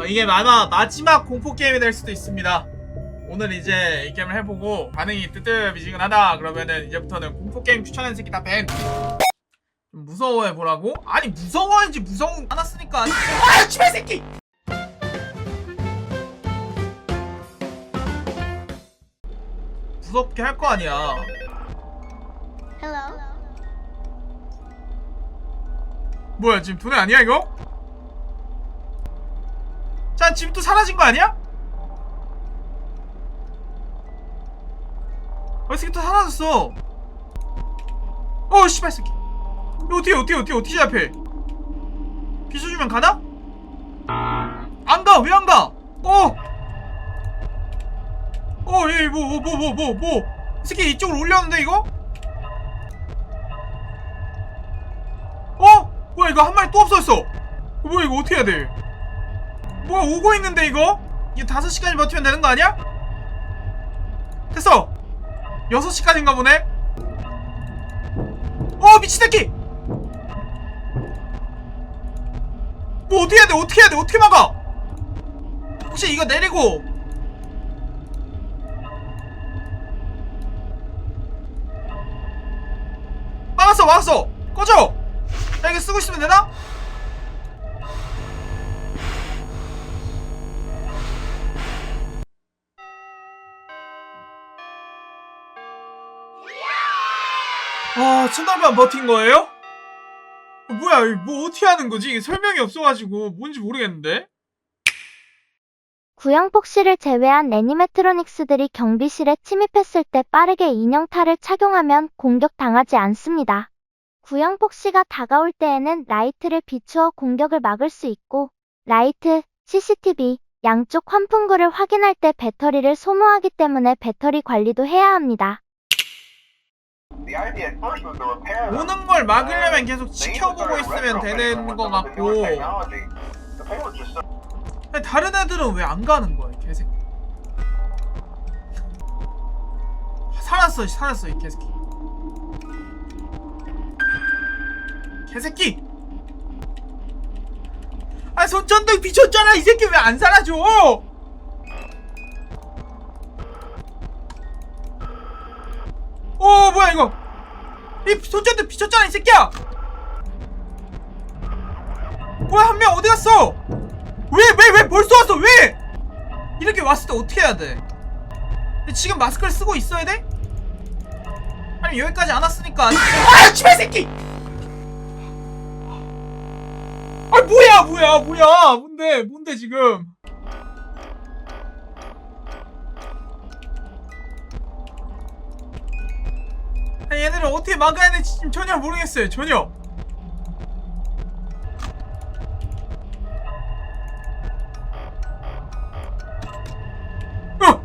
어, 이게 아마 마지막 공포 게임이 될 수도 있습니다. 오늘 이제 이 게임을 해보고 반응이 뜨뜻미지근하다 그러면은 이제부터는 공포 게임 추천하는 새끼 다 밴. 좀 무서워해 보라고? 아니 무서워하는지 무서운 않았으니까. 아 씨발 새끼! 무섭게 할 거 아니야. Hello. 뭐야 지금 돈이 아니야 이거? 자 지금 또 사라진 거 아니야? 어, 이 새끼 또 사라졌어 어 씨발 새끼 이거 어떻게 어떻게 어떻게 어떻게 잡혀 비춰주면 가나? 안 가 왜 안 가? 어! 어, 얘, 뭐, 뭐, 뭐, 뭐, 뭐, 뭐. 이 새끼 이쪽으로 올렸는데, 이거? 어? 뭐야 이거 한 마리 또 없어졌어 어, 뭐야 이거 어떻게 해야 돼 뭐야 오고 있는데 이거? 이거 다섯 시간이 버티면 되는 거 아니야? 됐어. 여섯 시까지인가 보네. 어 미친 새끼! 뭐 어떻게 해야 돼? 어떻게 해야 돼? 어떻게 막아? 혹시 이거 내리고. 막았어 막았어. 꺼져. 야 이거 쓰고 있으면 되나? 아 천달만 버틴 거예요? 어, 뭐야 뭐 어떻게 하는 거지? 설명이 없어가지고 뭔지 모르겠는데 구형폭시를 제외한 애니메트로닉스들이 경비실에 침입했을 때 빠르게 인형탈을 착용하면 공격당하지 않습니다. 구형폭시가 다가올 때에는 라이트를 비추어 공격을 막을 수 있고, 라이트, CCTV, 양쪽 환풍구를 확인할 때 배터리를 소모하기 때문에 배터리 관리도 해야 합니다. 오는 걸 막으려면 계속 지켜보고 있으면 되는 거 같고. 근데 다른 애들은 왜 안 가는 거야 이 개새끼? 살았어 살았어 이 개새끼. 개새끼! 아 손전등 비쳤잖아 이 새끼 왜안 살아줘 뭐야 이거. 이 손전등 비쳤잖아 이 새끼야. 뭐야 한 명 어디 갔어? 왜 왜 왜 벌써 왔어? 왜? 이렇게 왔을 때 어떻게 해야 돼? 지금 마스크를 쓰고 있어야 돼? 아니 여기까지 안 왔으니까. 아 씨발 새끼! 아 뭐야 뭐야 뭐야? 뭔데 뭔데 지금 얘네를 어떻게 막아야 될지 지금 전혀 모르겠어요. 전혀. 어!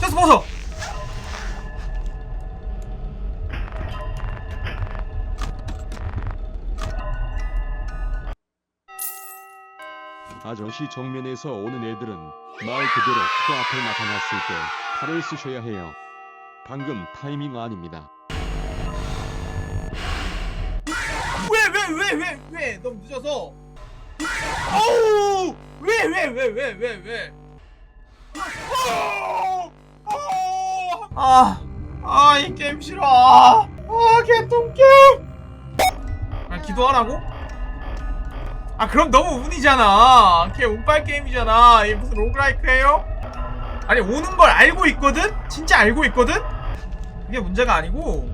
됐어 벗어 아저씨 정면에서 오는 애들은 말 그대로 코앞에 나타났을 때 칼을 쓰셔야 해요. 방금 타이밍 아닙니다. 왜 왜 왜 왜 왜? 너무 늦어서. 어우! 왜 왜 왜 왜 왜왜? 아아이 게임 싫어. 아 개똥 게임 아 기도하라고? 아 그럼 너무 운이잖아 걔 운빨 게임이잖아 이게 무슨 로그라이크예요? 아니 오는 걸 알고 있거든? 진짜 알고 있거든? 그게 문제가 아니고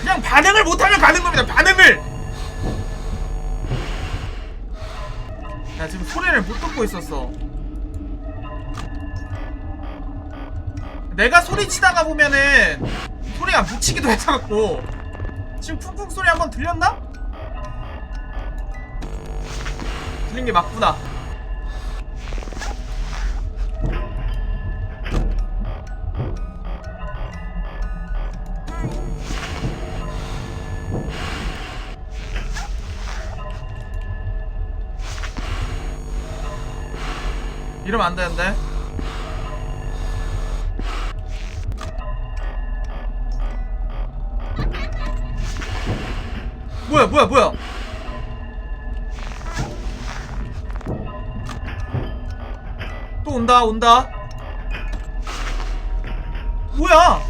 그냥 반응을 못하면 가는 겁니다. 반응을. 나 지금 소리를 못 듣고 있었어. 내가 소리치다가 보면은 소리가 묻히기도 해갖고 지금 쿵쿵 소리 한번 들렸나? 들린 게 맞구나. 이러면 안 되는데. 뭐야 뭐야 뭐야? 또 온다 온다. 뭐야?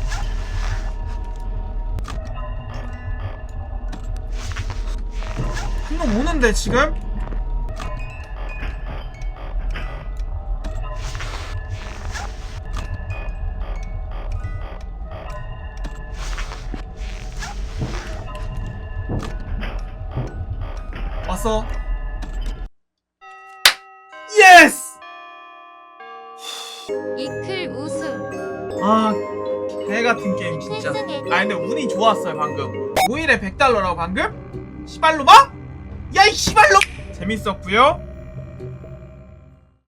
한 놈 오는데 지금? 왔어 예스! 이클 우승 아 개같은 게임 진짜 아 근데 운이 좋았어요 방금 5일에 100달러라고 방금? 시발로마? 야이 시발로 재밌었고요